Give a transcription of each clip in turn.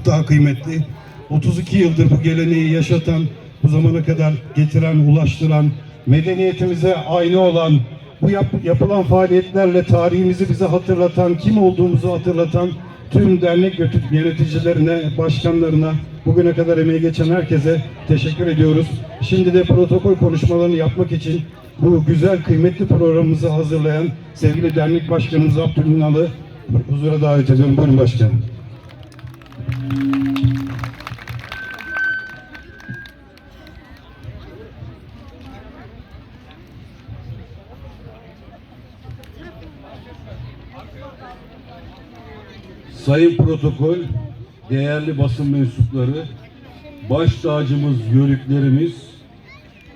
çok daha kıymetli. 32 yıldır bu geleneği yaşatan, bu zamana kadar getiren, ulaştıran, medeniyetimize aynı olan, bu yap- yapılan faaliyetlerle tarihimizi bize hatırlatan, kim olduğumuzu hatırlatan tüm dernek yönet- yöneticilerine, başkanlarına, bugüne kadar emeği geçen herkese teşekkür ediyoruz. Şimdi de protokol konuşmalarını yapmak için bu güzel, kıymetli programımızı hazırlayan sevgili dernek başkanımız Abdülünal'ı huzura davet ediyorum. Buyurun başkanım. Sayın protokol, değerli basın mensupları, baş tacımız, yörüklerimiz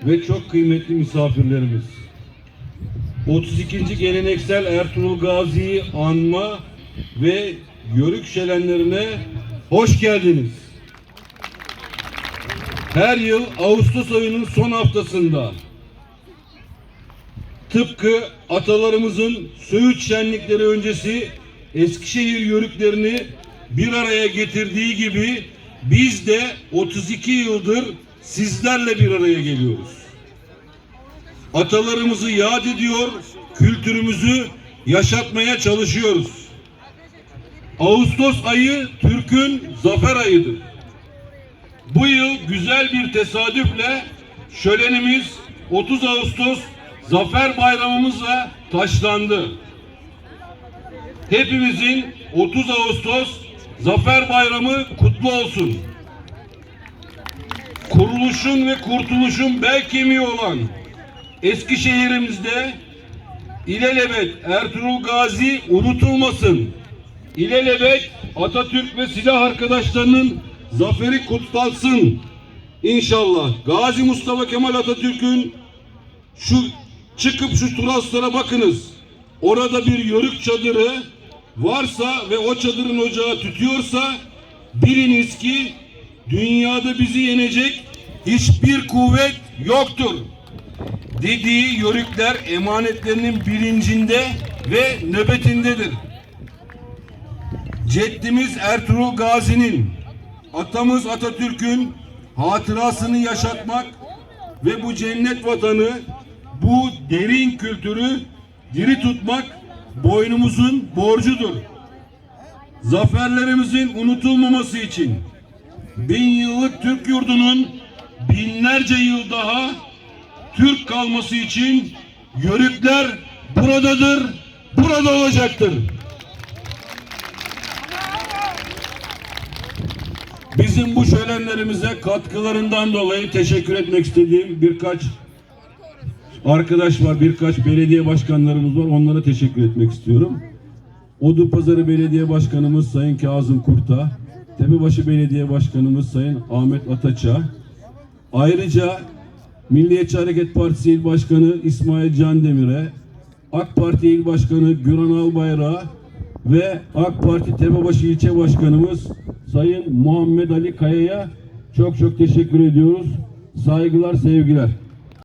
ve çok kıymetli misafirlerimiz. 32. geleneksel Ertuğrul Gazi'yi anma ve yörük şelenlerine hoş geldiniz. Her yıl Ağustos ayının son haftasında tıpkı atalarımızın Söğüt şenlikleri öncesi Eskişehir yörüklerini bir araya getirdiği gibi biz de 32 yıldır sizlerle bir araya geliyoruz. Atalarımızı yad ediyor, kültürümüzü yaşatmaya çalışıyoruz. Ağustos ayı Türk'ün zafer ayıdır. Bu yıl güzel bir tesadüfle şölenimiz 30 Ağustos Zafer Bayramımızla taşlandı. Hepimizin 30 Ağustos Zafer Bayramı kutlu olsun. Kuruluşun ve kurtuluşun bel kemiği olan Eskişehir'imizde İlelebet Ertuğrul Gazi unutulmasın. İlelebet Atatürk ve silah arkadaşlarının zaferi kutlansın. İnşallah Gazi Mustafa Kemal Atatürk'ün şu çıkıp şu turaslara bakınız. Orada bir yörük çadırı varsa ve o çadırın ocağı tütüyorsa biliniz ki dünyada bizi yenecek hiçbir kuvvet yoktur. Dediği yörükler emanetlerinin bilincinde ve nöbetindedir. Ceddimiz Ertuğrul Gazi'nin, atamız Atatürk'ün hatırasını yaşatmak ve bu cennet vatanı, bu derin kültürü diri tutmak boynumuzun borcudur. Zaferlerimizin unutulmaması için bin yıllık Türk yurdunun binlerce yıl daha Türk kalması için yörükler buradadır, burada olacaktır. Bizim bu şölenlerimize katkılarından dolayı teşekkür etmek istediğim birkaç arkadaş var, birkaç belediye başkanlarımız var. Onlara teşekkür etmek istiyorum. Odupazarı Belediye Başkanımız Sayın Kazım Kurt'a, Tepebaşı Belediye Başkanımız Sayın Ahmet Ataç'a, ayrıca Milliyetçi Hareket Partisi İl Başkanı İsmail Can Demir'e, AK Parti İl Başkanı Güran Albayrak'a ve AK Parti Tepebaşı İlçe Başkanımız Sayın Muhammed Ali Kaya'ya çok çok teşekkür ediyoruz. Saygılar, sevgiler.